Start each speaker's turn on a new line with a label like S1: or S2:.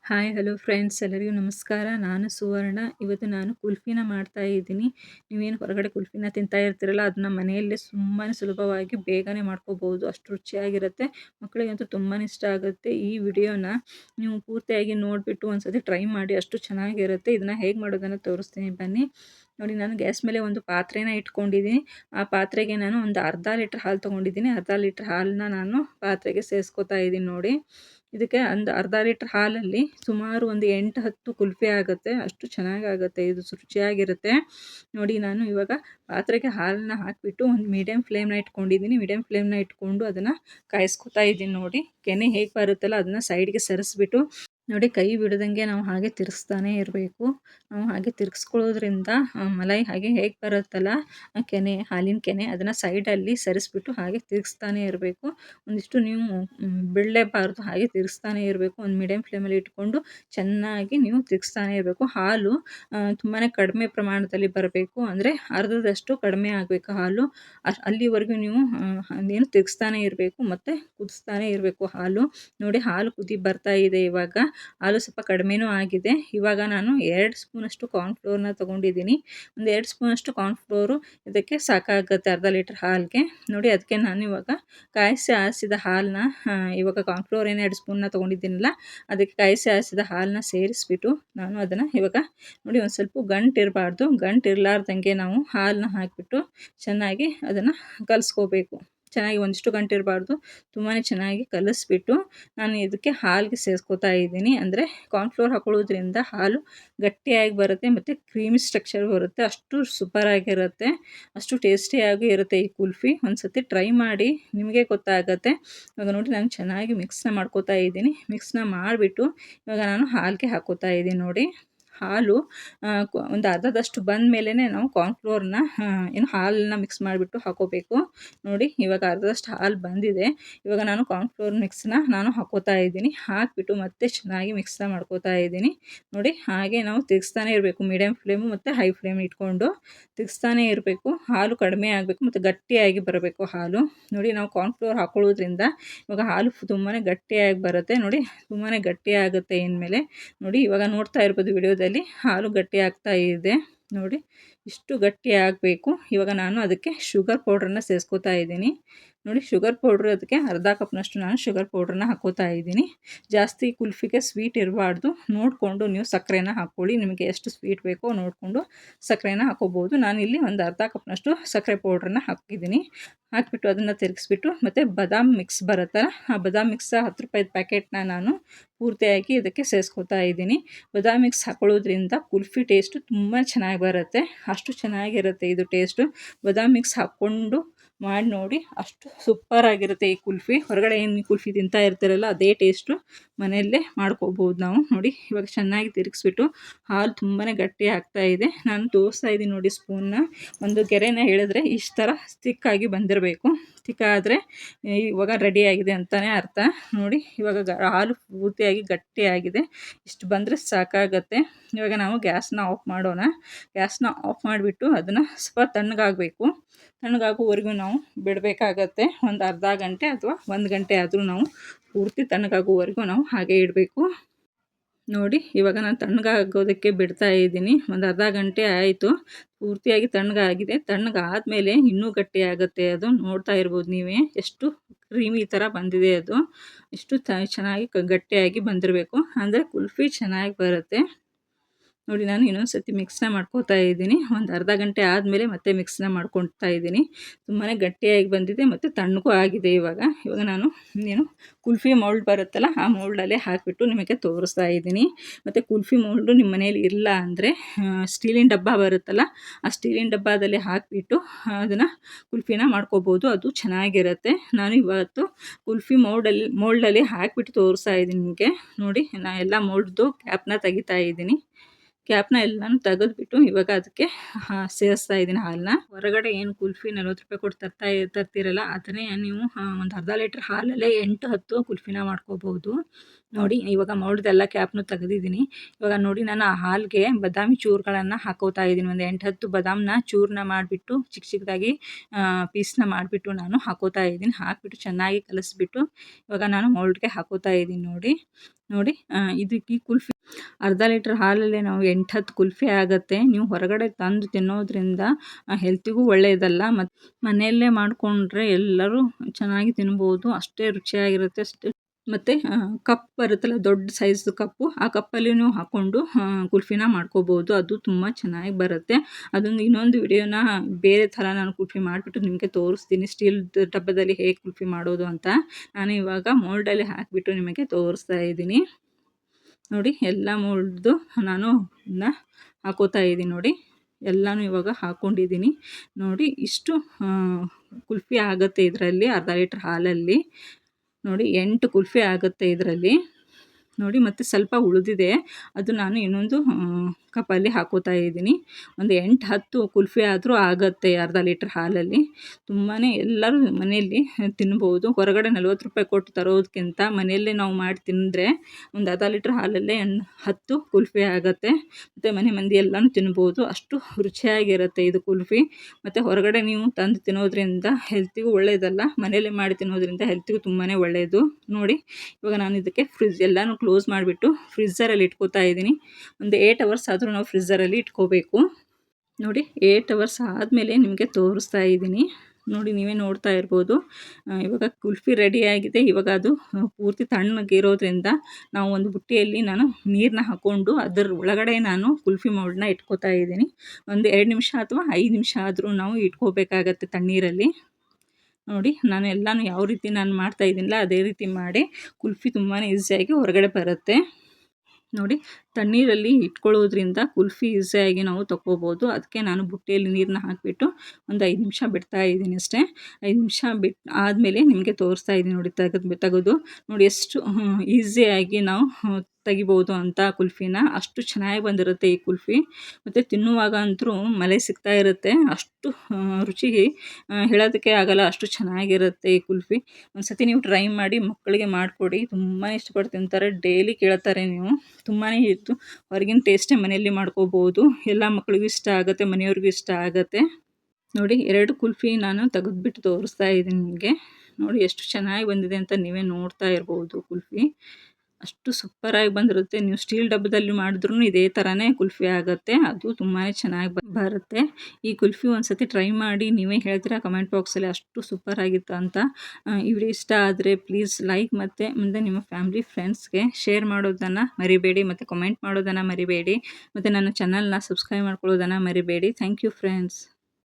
S1: Hi hello friends ಎಲ್ಲರಿಗೂ ನಮಸ್ಕಾರ. ನಾನು ಸುವರ್ಣ. ಇವತ್ತು ನಾನು ಕುಲ್ಫಿನ ಮಾಡ್ತಾ ಇದ್ದೀನಿ. ನೀವೇನು ಹೊರಗಡೆ ಕುಲ್ಫಿನ ತಿಂತಾ ಇರ್ತೀರಲ್ಲ, ಅದನ್ನ ಮನೆಯಲ್ಲೇ ತುಂಬಾ ಸುಲಭವಾಗಿ ಬೇಗನೆ ಮಾಡ್ಕೋಬೋದು ಅಷ್ಟು ರುಚಿಯಾಗಿರುತ್ತೆ. ಮಕ್ಕಳಿಗಂತೂ ತುಂಬಾ ಇಷ್ಟ ಆಗುತ್ತೆ ಈ ವಿಡಿಯೋನ. ನೀವು ಪೂರ್ತಿಯಾಗಿ ನೋಡಿಬಿಟ್ಟು ಒಂದ್ಸತಿ ಟ್ರೈ ಮಾಡಿ, ಅಷ್ಟು ಚೆನ್ನಾಗಿರುತ್ತೆ. ಇದನ್ನು ಹೇಗೆ ಮಾಡೋದನ್ನು ತೋರಿಸ್ತೀನಿ. ಬನ್ನಿ. ನೋಡಿ, ನಾನು ಗ್ಯಾಸ್ ಮೇಲೆ ಒಂದು ಪಾತ್ರೆನ ಇಟ್ಕೊಂಡಿದ್ದೀನಿ. ಆ ಪಾತ್ರೆಗೆ ನಾನು ಒಂದು ಅರ್ಧ ಲೀಟ್ರ್ ಹಾಲು ತೊಗೊಂಡಿದ್ದೀನಿ. ಅರ್ಧ ಲೀಟ್ರ್ ಹಾಲನ್ನ ನಾನು ಪಾತ್ರೆಗೆ ಸೇರಿಸ್ಕೊತಾ ಇದ್ದೀನಿ ನೋಡಿ. ಇದಕ್ಕೆ ಒಂದು ಅರ್ಧ ಲೀಟ್ರ್ ಹಾಲಲ್ಲಿ ಸುಮಾರು ಒಂದು ಎಂಟು ಹತ್ತು ಕುಲ್ಫಿ ಆಗುತ್ತೆ. ಅಷ್ಟು ಚೆನ್ನಾಗಾಗುತ್ತೆ. ಇದು ರುಚಿಯಾಗಿರುತ್ತೆ. ನೋಡಿ, ನಾನು ಇವಾಗ ಪಾತ್ರೆಗೆ ಹಾಲನ್ನ ಹಾಕಿಬಿಟ್ಟು ಒಂದು ಮೀಡಿಯಮ್ ಫ್ಲೇಮ್ನ ಇಟ್ಕೊಂಡಿದ್ದೀನಿ. ಮೀಡಿಯಮ್ ಫ್ಲೇಮ್ನ ಇಟ್ಕೊಂಡು ಅದನ್ನು ಕಾಯಿಸ್ಕೊತಾ ಇದ್ದೀನಿ ನೋಡಿ. ಕೆನೆ ಹೇಗೆ ಬರುತ್ತಲ್ಲ, ಅದನ್ನು ಸೈಡ್ಗೆ ಸರಿಸ್ಬಿಟ್ಟು ನೋಡಿ ಕೈ ಬಿಡದಂಗೆ ನಾವು ಹಾಗೆ ತಿರ್ಗಿಸ್ತಾನೆ ಇರಬೇಕು. ನಾವು ಹಾಗೆ ತಿರ್ಗಿಸ್ಕೊಳ್ಳೋದ್ರಿಂದ ಮಲೈ ಹಾಗೆ ಹೇಗೆ ಬರುತ್ತಲ್ಲ ಕೆನೆ, ಹಾಲಿನ ಕೆನೆ ಅದನ್ನು ಸೈಡಲ್ಲಿ ಸರಿಸ್ಬಿಟ್ಟು ಹಾಗೆ ತಿರ್ಗಿಸ್ತಾನೆ ಇರಬೇಕು. ಒಂದಿಷ್ಟು ನೀವು ಬಿಡಲೇಬಾರ್ದು ಹಾಗೆ ತಿರ್ಗಿಸ್ತಾನೆ ಇರಬೇಕು. ಒಂದು ಮೀಡಿಯಮ್ ಫ್ಲೇಮಲ್ಲಿ ಇಟ್ಕೊಂಡು ಚೆನ್ನಾಗಿ ನೀವು ತಿರ್ಗಿಸ್ತಾನೆ ಇರಬೇಕು. ಹಾಲು ತುಂಬಾ ಕಡಿಮೆ ಪ್ರಮಾಣದಲ್ಲಿ ಬರಬೇಕು. ಅಂದರೆ ಅರ್ಧದಷ್ಟು ಕಡಿಮೆ ಆಗಬೇಕು ಹಾಲು. ಅಲ್ಲಿವರೆಗೂ ನೀವು ಏನು ತಿರ್ಗಿಸ್ತಾನೆ ಇರಬೇಕು. ಮತ್ತು ಕುದಿಸ್ತಾನೆ ಇರಬೇಕು ಹಾಲು. ನೋಡಿ ಹಾಲು ಕುದಿ ಬರ್ತಾ ಇದೆ ಇವಾಗ. ಹಾಲು ಸ್ವಲ್ಪ ಕಡಿಮೆನೂ ಆಗಿದೆ. ಇವಾಗ ನಾನು ಎರಡು ಸ್ಪೂನಷ್ಟು ಕಾರ್ನ್ಫ್ಲೋರ್ನ ತೊಗೊಂಡಿದ್ದೀನಿ. ಒಂದು ಎರಡು ಸ್ಪೂನಷ್ಟು ಕಾರ್ನ್ಫ್ಲೋರು ಇದಕ್ಕೆ ಸಾಕಾಗುತ್ತೆ ಅರ್ಧ ಲೀಟ್ರ್ ಹಾಲಿಗೆ. ನೋಡಿ, ಅದಕ್ಕೆ ನಾನು ಇವಾಗ ಕಾಯಿಸಿ ಹಾಸಿದ ಹಾಲನ್ನ ಇವಾಗ ಕಾರ್ನ್ಫ್ಲೋರ್ ಏನು ಎರಡು ಸ್ಪೂನ್ನ ತೊಗೊಂಡಿದ್ದೀನಲ್ಲ, ಅದಕ್ಕೆ ಕಾಯಿಸಿ ಹಾಸಿದ ಹಾಲನ್ನ ಸೇರಿಸ್ಬಿಟ್ಟು ನಾನು ಅದನ್ನು ಇವಾಗ ನೋಡಿ, ಒಂದು ಸ್ವಲ್ಪ ಗಂಟು ಇರಬಾರ್ದು. ಗಂಟು ಇರಲಾರ್ದಂಗೆ ನಾವು ಹಾಲನ್ನ ಹಾಕಿಬಿಟ್ಟು ಚೆನ್ನಾಗಿ ಅದನ್ನು ಕಲಿಸ್ಕೋಬೇಕು. ಚೆನ್ನಾಗಿ ಒಂದಿಷ್ಟು ಗಂಟೆ ಇರಬಾರ್ದು. ತುಂಬಾ ಚೆನ್ನಾಗಿ ಕಲಿಸ್ಬಿಟ್ಟು ನಾನು ಇದಕ್ಕೆ ಹಾಲಿಗೆ ಸೇರಿಸ್ಕೋತಾ ಇದ್ದೀನಿ. ಅಂದರೆ ಕಾರ್ನ್ಫ್ಲೋರ್ ಹಾಕೊಳ್ಳೋದ್ರಿಂದ ಹಾಲು ಗಟ್ಟಿಯಾಗಿ ಬರುತ್ತೆ ಮತ್ತು ಕ್ರೀಮಿ ಸ್ಟ್ರಕ್ಚರ್ ಬರುತ್ತೆ. ಅಷ್ಟು ಸೂಪರಾಗಿರುತ್ತೆ ಅಷ್ಟು ಟೇಸ್ಟಿಯಾಗೂ ಇರುತ್ತೆ ಈ ಕುಲ್ಫಿ. ಒಂದು ಸತಿ ಟ್ರೈ ಮಾಡಿ ನಿಮಗೆ ಗೊತ್ತಾಗುತ್ತೆ. ಇವಾಗ ನೋಡಿ ನಾನು ಚೆನ್ನಾಗಿ ಮಿಕ್ಸ್ನ ಮಾಡ್ಕೋತಾ ಇದ್ದೀನಿ. ಮಿಕ್ಸ್ನ ಮಾಡಿಬಿಟ್ಟು ಇವಾಗ ನಾನು ಹಾಲಿಗೆ ಹಾಕೋತಾ ಇದ್ದೀನಿ ನೋಡಿ. ಹಾಲು ಒಂದು ಅರ್ಧದಷ್ಟು ಬಂದ ಮೇಲೇ ನಾವು ಕಾರ್ನ್ಫ್ಲೋರ್ನ ಏನು ಹಾಲನ್ನ ಮಿಕ್ಸ್ ಮಾಡಿಬಿಟ್ಟು ಹಾಕೋಬೇಕು. ನೋಡಿ, ಇವಾಗ ಅರ್ಧದಷ್ಟು ಹಾಲು ಬಂದಿದೆ. ಇವಾಗ ನಾನು ಕಾರ್ನ್ಫ್ಲೋರ್ ಮಿಕ್ಸ್ನ ನಾನು ಹಾಕೋತಾ ಇದ್ದೀನಿ. ಹಾಕಿಬಿಟ್ಟು ಮತ್ತೆ ಚೆನ್ನಾಗಿ ಮಿಕ್ಸ್ ಮಾಡ್ಕೋತಾ ಇದ್ದೀನಿ. ನೋಡಿ, ಹಾಗೆ ನಾವು ತಿರ್ಗಿಸ್ತಾನೆ ಇರಬೇಕು. ಮೀಡಿಯಮ್ ಫ್ಲೇಮು ಮತ್ತು ಹೈ ಫ್ಲೇಮ್ ಇಟ್ಕೊಂಡು ತಿರ್ಗಿಸ್ತಾನೆ ಇರಬೇಕು. ಹಾಲು ಕಡಿಮೆ ಆಗಬೇಕು ಮತ್ತು ಗಟ್ಟಿಯಾಗಿ ಬರಬೇಕು ಹಾಲು. ನೋಡಿ, ನಾವು ಕಾರ್ನ್ಫ್ಲೋರ್ ಹಾಕೊಳ್ಳೋದ್ರಿಂದ ಇವಾಗ ಹಾಲು ತುಂಬಾ ಗಟ್ಟಿಯಾಗಿ ಬರುತ್ತೆ. ನೋಡಿ ತುಂಬಾ ಗಟ್ಟಿಯಾಗುತ್ತೆ ಇನ್ಮೇಲೆ. ನೋಡಿ, ಇವಾಗ ನೋಡ್ತಾ ಇರ್ಬೋದು ವಿಡಿಯೋದಲ್ಲಿ. ಹಾಲು ಗಟ್ಟಿ ಆಗ್ತಾ ಇದೆ. ನೋಡಿ, ಇಷ್ಟು ಗಟ್ಟಿ ಆಗಬೇಕು. ಇವಾಗ ನಾನು ಅದಕ್ಕೆ ಶುಗರ್ ಪೌಡ್ರನ್ನ ಸೇರಿಸ್ಕೋತಾ ಇದ್ದೀನಿ. ನೋಡಿ ಶುಗರ್ ಪೌಡ್ರ್ ಅದಕ್ಕೆ ಅರ್ಧ ಕಪ್ನಷ್ಟು ನಾನು ಶುಗರ್ ಪೌಡ್ರನ್ನ ಹಾಕೋತಾ ಇದ್ದೀನಿ. ಜಾಸ್ತಿ ಕುಲ್ಫಿಗೆ ಸ್ವೀಟ್ ಇರಬಾರ್ದು. ನೋಡಿಕೊಂಡು ನೀವು ಸಕ್ಕರೆನ ಹಾಕ್ಕೊಳ್ಳಿ. ನಿಮಗೆ ಎಷ್ಟು ಸ್ವೀಟ್ ಬೇಕೋ ನೋಡಿಕೊಂಡು ಸಕ್ಕರೆನ ಹಾಕೋಬೋದು ನಾನಿಲ್ಲಿ ಒಂದು ಅರ್ಧ ಕಪ್ನಷ್ಟು ಸಕ್ಕರೆ ಪೌಡ್ರನ್ನ ಹಾಕಿದ್ದೀನಿ. ಹಾಕಿಬಿಟ್ಟು ಅದನ್ನು ತಿರುಗಿಸ್ಬಿಟ್ಟು ಮತ್ತು ಬದಾಮ್ ಮಿಕ್ಸ್ ಬರುತ್ತಲ್ಲ ಆ ಬದಾಮ್ ಮಿಕ್ಸ್ ಹತ್ತು ರೂಪಾಯಿದ ಪ್ಯಾಕೆಟ್ನ ನಾನು ಪೂರ್ತಿಯಾಗಿ ಇದಕ್ಕೆ ಸೇರಿಸ್ಕೊತಾ ಇದ್ದೀನಿ. ಬದಾಮ್ ಮಿಕ್ಸ್ ಹಾಕೊಳ್ಳೋದ್ರಿಂದ ಕುಲ್ಫಿ ಟೇಸ್ಟು ತುಂಬ ಚೆನ್ನಾಗಿ ಬರುತ್ತೆ. ಅಷ್ಟು ಚೆನ್ನಾಗಿರುತ್ತೆ ಇದು ಟೇಸ್ಟು ಬದಾಮ್ ಮಿಕ್ಸ್ ಹಾಕ್ಕೊಂಡು ಮಾಡಿ ನೋಡಿ, ಅಷ್ಟು ಸೂಪರಾಗಿರುತ್ತೆ ಈ ಕುಲ್ಫಿ. ಹೊರಗಡೆ ಏನು ಕುಲ್ಫಿ ತಿಂತಾ ಇರ್ತಾರಲ್ಲ, ಅದೇ ಟೇಸ್ಟು ಮನೆಯಲ್ಲೇ ಮಾಡ್ಕೋಬೋದು ನಾವು. ನೋಡಿ, ಇವಾಗ ಚೆನ್ನಾಗಿ ತಿರುಗಿಸ್ಬಿಟ್ಟು ಹಾಲು ತುಂಬಾ ಗಟ್ಟಿ ಆಗ್ತಾ ಇದೆ. ನಾನು ತೋರಿಸ್ತಾ ಇದ್ದೀನಿ ನೋಡಿ ಸ್ಪೂನ್ನ ಒಂದು ಗೆರೆನ ಹೇಳಿದ್ರೆ ಇಷ್ಟು ಥರ ಸ್ಟಿಕ್ಕಾಗಿ ಬಂದಿರಬೇಕು. ತಿಕ್ಕಾದರೆ ಇವಾಗ ರೆಡಿಯಾಗಿದೆ ಅಂತಲೇ ಅರ್ಥ. ನೋಡಿ, ಇವಾಗ ಹಾಲು ಪೂರ್ತಿಯಾಗಿ ಗಟ್ಟಿಯಾಗಿದೆ. ಇಷ್ಟು ಬಂದರೆ ಸಾಕಾಗತ್ತೆ. ಇವಾಗ ನಾವು ಗ್ಯಾಸ್ನ ಆಫ್ ಮಾಡೋಣ. ಗ್ಯಾಸ್ನ ಆಫ್ ಮಾಡಿಬಿಟ್ಟು ಅದನ್ನು ಸ್ವಲ್ಪ ತಣ್ಣಗಾಗಬೇಕು ತಣ್ಣಗಾಗೋವರೆಗೂ ನಾವು ಬಿಡಬೇಕಾಗತ್ತೆ. ಒಂದು ಅರ್ಧ ಗಂಟೆ ಅಥವಾ ಒಂದು ಗಂಟೆ ಆದರೂ ನಾವು ಪೂರ್ತಿ ತಣ್ಣಗಾಗೋವರೆಗೂ ನಾವು ಹಾಗೆ ಇಡಬೇಕು. ನೋಡಿ, ಇವಾಗ ನಾನು ತಣ್ಣಗಾಗೋದಕ್ಕೆ ಬಿಡ್ತಾ ಇದ್ದೀನಿ. ಒಂದು ಅರ್ಧ ಗಂಟೆ ಆಯಿತು. ಪೂರ್ತಿಯಾಗಿ ತಣ್ಣಗಾಗಿದೆ. ತಣ್ಣಗಾದಮೇಲೆ ಇನ್ನೂ ಗಟ್ಟಿ ಆಗುತ್ತೆ ಅದು. ನೋಡ್ತಾ ಇರ್ಬೋದು ನೀವೇ. ಎಷ್ಟು ಕ್ರೀಮಿ ಥರ ಬಂದಿದೆ ಅದು. ಎಷ್ಟು ಚೆನ್ನಾಗಿ ಗಟ್ಟಿಯಾಗಿ ಬಂದಿರಬೇಕು. ಅಂದರೆ ಕುಲ್ಫಿ ಚೆನ್ನಾಗಿ ಬರುತ್ತೆ. ನೋಡಿ, ನಾನು ಇನ್ನೊಂದು ಸರ್ತಿ ಮಿಕ್ಸ್ನ ಮಾಡ್ಕೋತಾ ಇದ್ದೀನಿ. ಒಂದು ಅರ್ಧ ಗಂಟೆ ಆದಮೇಲೆ ಮತ್ತೆ ಮಿಕ್ಸ್ನ ಮಾಡ್ಕೊತಾ ಇದ್ದೀನಿ. ತುಂಬಾ ಗಟ್ಟಿಯಾಗಿ ಬಂದಿದೆ ಮತ್ತು ತಣ್ಣಗೂ ಆಗಿದೆ ಇವಾಗ. ಇವಾಗ ನಾನು ಏನು ಕುಲ್ಫಿ ಮೌಲ್ಡ್ ಬರುತ್ತಲ್ಲ, ಆ ಮೌಲ್ಡಲ್ಲೇ ಹಾಕಿಬಿಟ್ಟು ನಿಮಗೆ ತೋರಿಸ್ತಾ ಇದ್ದೀನಿ. ಮತ್ತು ಕುಲ್ಫಿ ಮೌಲ್ಡು ನಿಮ್ಮ ಮನೇಲಿ ಇಲ್ಲ ಅಂದರೆ ಸ್ಟೀಲಿನ ಡಬ್ಬ ಬರುತ್ತಲ್ಲ, ಆ ಸ್ಟೀಲಿನ ಡಬ್ಬದಲ್ಲಿ ಹಾಕಿಬಿಟ್ಟು ಅದನ್ನು ಕುಲ್ಫಿನ ಮಾಡ್ಕೋಬೋದು. ಅದು ಚೆನ್ನಾಗಿರುತ್ತೆ. ನಾನು ಇವತ್ತು ಕುಲ್ಫಿ ಮೌಲ್ಡಲ್ಲಿ ಮೋಲ್ಡಲ್ಲಿ ಹಾಕಿಬಿಟ್ಟು ತೋರಿಸ್ತಾ ಇದ್ದೀನಿ ನಿಮಗೆ. ನೋಡಿ ನಾನು ಎಲ್ಲ ಮೋಲ್ಡ್ದು ಕ್ಯಾಪ್ನ ತೆಗಿತಾ ಇದ್ದೀನಿ. ಕ್ಯಾಪ್ನ ಎಲ್ಲಾನು ತೆಗೆದ್ಬಿಟ್ಟು ಇವಾಗ ಅದಕ್ಕೆ ಸೇರಿಸ್ತಾ ಇದ್ದೀನಿ ಹಾಲನ್ನ ಹೊರಗಡೆ ಏನು ಕುಲ್ಫಿ ನಲ್ವತ್ತು ರೂಪಾಯಿ ಕೊಟ್ಟು ತರ್ತಾ ತರ್ತಿರಲ್ಲ, ಅದನ್ನೇ ನೀವು ಒಂದು ಅರ್ಧ ಲೀಟ್ರ್ ಹಾಲಲ್ಲೇ ಎಂಟು, ಹತ್ತು ಕುಲ್ಫಿನ ಮಾಡ್ಕೋಬಹುದು. ನೋಡಿ, ಇವಾಗ ಮೌಡ್ದೆಲ್ಲ ಕ್ಯಾಪ್ನು ತೆಗೆದಿದ್ದೀನಿ. ಇವಾಗ ನೋಡಿ, ನಾನು ಆ ಹಾಲಿಗೆ ಬದಾಮಿ ಚೂರುಗಳನ್ನು ಹಾಕೋತಾ ಇದ್ದೀನಿ. ಒಂದು ಎಂಟು, ಹತ್ತು ಬಾದಾಮನ್ನ ಚೂರನ್ನ ಮಾಡಿಬಿಟ್ಟು ಚಿಕ್ಕ ಚಿಕ್ಕದಾಗಿ ಪೀಸ್ನ ಮಾಡಿಬಿಟ್ಟು ನಾನು ಹಾಕೋತಾ ಇದ್ದೀನಿ. ಹಾಕಿಬಿಟ್ಟು ಚೆನ್ನಾಗಿ ಕಲಿಸ್ಬಿಟ್ಟು, ಇವಾಗ ನಾನು ಮೌಲ್ಡ್ಗೆ ಹಾಕೋತಾ ಇದ್ದೀನಿ ನೋಡಿ. ನೋಡಿ ಇದಕ್ಕೆ ಕುಲ್ಫಿ, ಅರ್ಧ ಲೀಟ್ರ್ ಹಾಲಲ್ಲೇ ನಾವು ಎಂಟು ಹತ್ತು ಕುಲ್ಫಿ ಆಗುತ್ತೆ. ನೀವು ಹೊರಗಡೆ ತಂದು ತಿನ್ನೋದ್ರಿಂದ ಹೆಲ್ತಿಗೂ ಒಳ್ಳೆಯದಲ್ಲ ಮತ್ತು ಮನೆಯಲ್ಲೇ ಮಾಡಿಕೊಂಡ್ರೆ ಎಲ್ಲರೂ ಚೆನ್ನಾಗಿ ತಿನ್ಬೋದು. ಅಷ್ಟೇ ರುಚಿಯಾಗಿರುತ್ತೆ. ಅಷ್ಟೇ ಮತ್ತು ಕಪ್ ಬರುತ್ತಲ್ಲ, ದೊಡ್ಡ ಸೈಜ್ದು ಕಪ್ಪು, ಆ ಕಪ್ಪಲ್ಲಿಯೂ ಹಾಕ್ಕೊಂಡು ಕುಲ್ಫಿನ ಮಾಡ್ಕೋಬೋದು. ಅದು ತುಂಬ ಚೆನ್ನಾಗಿ ಬರುತ್ತೆ. ಅದೊಂದು ಇನ್ನೊಂದು ವಿಡಿಯೋನ ಬೇರೆ ಥರ ನಾನು ಕುಲ್ಫಿ ಮಾಡಿಬಿಟ್ಟು ನಿಮಗೆ ತೋರಿಸ್ತೀನಿ. ಸ್ಟೀಲ್ ಡಬ್ಬದಲ್ಲಿ ಹೇಗೆ ಕುಲ್ಫಿ ಮಾಡೋದು ಅಂತ ನಾನು ಇವಾಗ ಮೋಲ್ಡಲ್ಲಿ ಹಾಕಿಬಿಟ್ಟು ನಿಮಗೆ ತೋರಿಸ್ತಾ ಇದ್ದೀನಿ. ನೋಡಿ, ಎಲ್ಲ ಮೋಲ್ಡ್ದು ನಾನು ಹಾಕೋತಾ ಇದ್ದೀನಿ ನೋಡಿ. ಎಲ್ಲನೂ ಇವಾಗ ಹಾಕ್ಕೊಂಡಿದ್ದೀನಿ ನೋಡಿ, ಇಷ್ಟು ಕುಲ್ಫಿ ಆಗುತ್ತೆ ಇದರಲ್ಲಿ, ಅರ್ಧ ಲೀಟ್ರ್ ಹಾಲಲ್ಲಿ. ನೋಡಿ ಎಂಟು ಕುಲ್ಫಿ ಆಗುತ್ತೆ ಇದರಲ್ಲಿ. ನೋಡಿ, ಮತ್ತು ಸ್ವಲ್ಪ ಉಳಿದಿದೆ. ಅದು ನಾನು ಇನ್ನೊಂದು ಕಪ್ಪಲ್ಲಿ ಹಾಕೋತಾ ಇದ್ದೀನಿ. ಒಂದು ಎಂಟು, ಹತ್ತು ಕುಲ್ಫಿ ಆದರೂ ಆಗುತ್ತೆ ಅರ್ಧ ಲೀಟ್ರ್ ಹಾಲಲ್ಲಿ. ತುಂಬಾ ಎಲ್ಲರೂ ಮನೆಯಲ್ಲಿ ತಿನ್ಬೋದು. ಹೊರಗಡೆ ನಲ್ವತ್ತು ರೂಪಾಯಿ ಕೊಟ್ಟು ತರೋದಕ್ಕಿಂತ ಮನೆಯಲ್ಲೇ ನಾವು ಮಾಡಿ ತಿಂದರೆ ಒಂದು ಅರ್ಧ ಲೀಟ್ರ್ ಹಾಲಲ್ಲೇ ಹತ್ತು ಕುಲ್ಫಿ ಆಗುತ್ತೆ. ಮತ್ತು ಮನೆ ಮಂದಿ ಎಲ್ಲನೂ ತಿನ್ಬೋದು. ಅಷ್ಟು ರುಚಿಯಾಗಿರುತ್ತೆ ಇದು ಕುಲ್ಫಿ. ಮತ್ತು ಹೊರಗಡೆ ನೀವು ತಂದು ತಿನ್ನೋದ್ರಿಂದ ಹೆಲ್ತಿಗೂ ಒಳ್ಳೆಯದಲ್ಲ ಮನೆಯಲ್ಲೇ ಮಾಡಿ ತಿನ್ನೋದ್ರಿಂದ ಹೆಲ್ತಿಗೂ ತುಂಬಾ ಒಳ್ಳೆಯದು ನೋಡಿ, ಇವಾಗ ನಾನು ಇದಕ್ಕೆ ಫ್ರಿಜ್ ಎಲ್ಲನೂ ಕ್ಲೋಸ್ ಮಾಡಿಬಿಟ್ಟು ಫ್ರಿಜ್ಜರಲ್ಲಿ ಇಟ್ಕೋತಾ ಇದ್ದೀನಿ. ಒಂದು ಏಯ್ಟ್ ಅವರ್ಸ್ ಆದರೂ ನಾವು ಫ್ರಿಜ್ಜರಲ್ಲಿ ಇಟ್ಕೋಬೇಕು. ನೋಡಿ ಏಯ್ಟ್ ಅವರ್ಸ್ ಆದಮೇಲೆ ನಿಮಗೆ ತೋರಿಸ್ತಾ ಇದ್ದೀನಿ. ನೋಡಿ, ನೀವೇ ನೋಡ್ತಾ ಇರ್ಬೋದು. ಇವಾಗ ಕುಲ್ಫಿ ರೆಡಿಯಾಗಿದೆ ಇವಾಗ ಅದು ಪೂರ್ತಿ ತಣ್ಣಗಿರೋದ್ರಿಂದ ನಾವು ಒಂದು ಬುಟ್ಟಿಯಲ್ಲಿ ನಾನು ನೀರನ್ನ ಹಾಕ್ಕೊಂಡು ಅದರ ಒಳಗಡೆ ನಾನು ಕುಲ್ಫಿ ಮೌಲ್ಡನ್ನ ಇಟ್ಕೋತಾ ಇದ್ದೀನಿ. ಒಂದು ಎರಡು ನಿಮಿಷ ಅಥವಾ ಐದು ನಿಮಿಷ ಆದರೂ ನಾವು ಇಟ್ಕೋಬೇಕಾಗತ್ತೆ ತಣ್ಣೀರಲ್ಲಿ. ನೋಡಿ ನಾನು ಎಲ್ಲನೂ ಯಾವ ರೀತಿ ನಾನು ಮಾಡ್ತಾ ಇದ್ದೀನಲ್ಲ, ಅದೇ ರೀತಿ ಮಾಡಿ, ಕುಲ್ಫಿ ತುಂಬಾ ಈಸಿಯಾಗಿ ಹೊರಗಡೆ ಬರುತ್ತೆ. ನೋಡಿ ತಣ್ಣೀರಲ್ಲಿ ಇಟ್ಕೊಳ್ಳೋದ್ರಿಂದ ಕುಲ್ಫಿ ಈಸಿಯಾಗಿ ನಾವು ತೊಗೋಬೋದು ಅದಕ್ಕೆ ನಾನು ಬುಟ್ಟಿಯಲ್ಲಿ ನೀರನ್ನ ಹಾಕಿಬಿಟ್ಟು ಒಂದು ಐದು ನಿಮಿಷ ಬಿಡ್ತಾ ಇದ್ದೀನಿ ಅಷ್ಟೇ. ಐದು ನಿಮಿಷ ಬಿಟ್ಟು ಆದಮೇಲೆ ನಿಮಗೆ ತೋರಿಸ್ತಾ ಇದ್ದೀನಿ ನೋಡಿ, ತೆಗೆದು ತೆಗೆದು. ನೋಡಿ ಎಷ್ಟು ಈಸಿಯಾಗಿ ನಾವು ತೆಗಿಬೋದು ಅಂತ ಕುಲ್ಫಿನ. ಅಷ್ಟು ಚೆನ್ನಾಗಿ ಬಂದಿರುತ್ತೆ ಈ ಕುಲ್ಫಿ. ಮತ್ತು ತಿನ್ನುವಾಗ ಅಂತೂ ಮಲೆ ಸಿಗ್ತಾ ಇರುತ್ತೆ. ಅಷ್ಟು ರುಚಿಗೆ ಹೇಳೋದಕ್ಕೆ ಆಗಲ್ಲ, ಅಷ್ಟು ಚೆನ್ನಾಗಿರುತ್ತೆ ಈ ಕುಲ್ಫಿ. ಒಂದು ಸತಿ ನೀವು ಟ್ರೈ ಮಾಡಿ ಮಕ್ಕಳಿಗೆ ಮಾಡಿಕೊಡಿ. ತುಂಬಾ ಇಷ್ಟಪಟ್ಟು ತಿಂತಾರೆ, ಡೈಲಿ ಕೇಳ್ತಾರೆ ನೀವು. ತುಂಬಾ ಇತ್ತು. ಹೊರಗಿನ ಟೇಸ್ಟೇ ಮನೆಯಲ್ಲಿ ಮಾಡ್ಕೋಬೋದು. ಎಲ್ಲ ಮಕ್ಕಳಿಗೂ ಇಷ್ಟ ಆಗುತ್ತೆ, ಮನೆಯವ್ರಿಗೂ ಇಷ್ಟ ಆಗುತ್ತೆ. ನೋಡಿ, ಎರಡು ಕುಲ್ಫಿ ನಾನು ತೆಗೆದ್ಬಿಟ್ಟು ತೋರಿಸ್ತಾ ಇದ್ದೀನಿ ನಿಮಗೆ. ನೋಡಿ, ಎಷ್ಟು ಚೆನ್ನಾಗಿ ಬಂದಿದೆ ಅಂತ ನೀವೇ ನೋಡ್ತಾ ಇರ್ಬೋದು ಕುಲ್ಫಿ. ಅಷ್ಟು ಸೂಪರಾಗಿ ಬಂದಿರುತ್ತೆ. ನೀವು ಸ್ಟೀಲ್ ಡಬ್ಬದಲ್ಲಿ ಮಾಡಿದ್ರೂ ಇದೇ ಥರನೇ ಕುಲ್ಫಿ ಆಗುತ್ತೆ. ಅದು ತುಂಬಾ ಚೆನ್ನಾಗಿ ಬರುತ್ತೆ. ಈ ಕುಲ್ಫಿ ಒಂದ್ಸತಿ ಟ್ರೈ ಮಾಡಿ ನೀವೇ ಹೇಳ್ತೀರಾ? ಕಮೆಂಟ್ ಬಾಕ್ಸಲ್ಲಿ ಅಷ್ಟು ಸೂಪರ್ ಆಗಿತ್ತು ಅಂತ. ವಿಡಿಯೋ ಇಷ್ಟ ಆದರೆ ಪ್ಲೀಸ್ ಲೈಕ್ ಮತ್ತು ಮುಂದೆ ನಿಮ್ಮ ಫ್ಯಾಮಿಲಿ ಫ್ರೆಂಡ್ಸ್ಗೆ ಶೇರ್ ಮಾಡೋದನ್ನು ಮರಿಬೇಡಿ ಮತ್ತು ಕಮೆಂಟ್ ಮಾಡೋದನ್ನು ಮರಿಬೇಡಿ. ಮತ್ತು ನನ್ನ ಚಾನಲ್ನ ಸಬ್ಸ್ಕ್ರೈಬ್ ಮಾಡ್ಕೊಳ್ಳೋದನ್ನು ಮರಿಬೇಡಿ. Thank you friends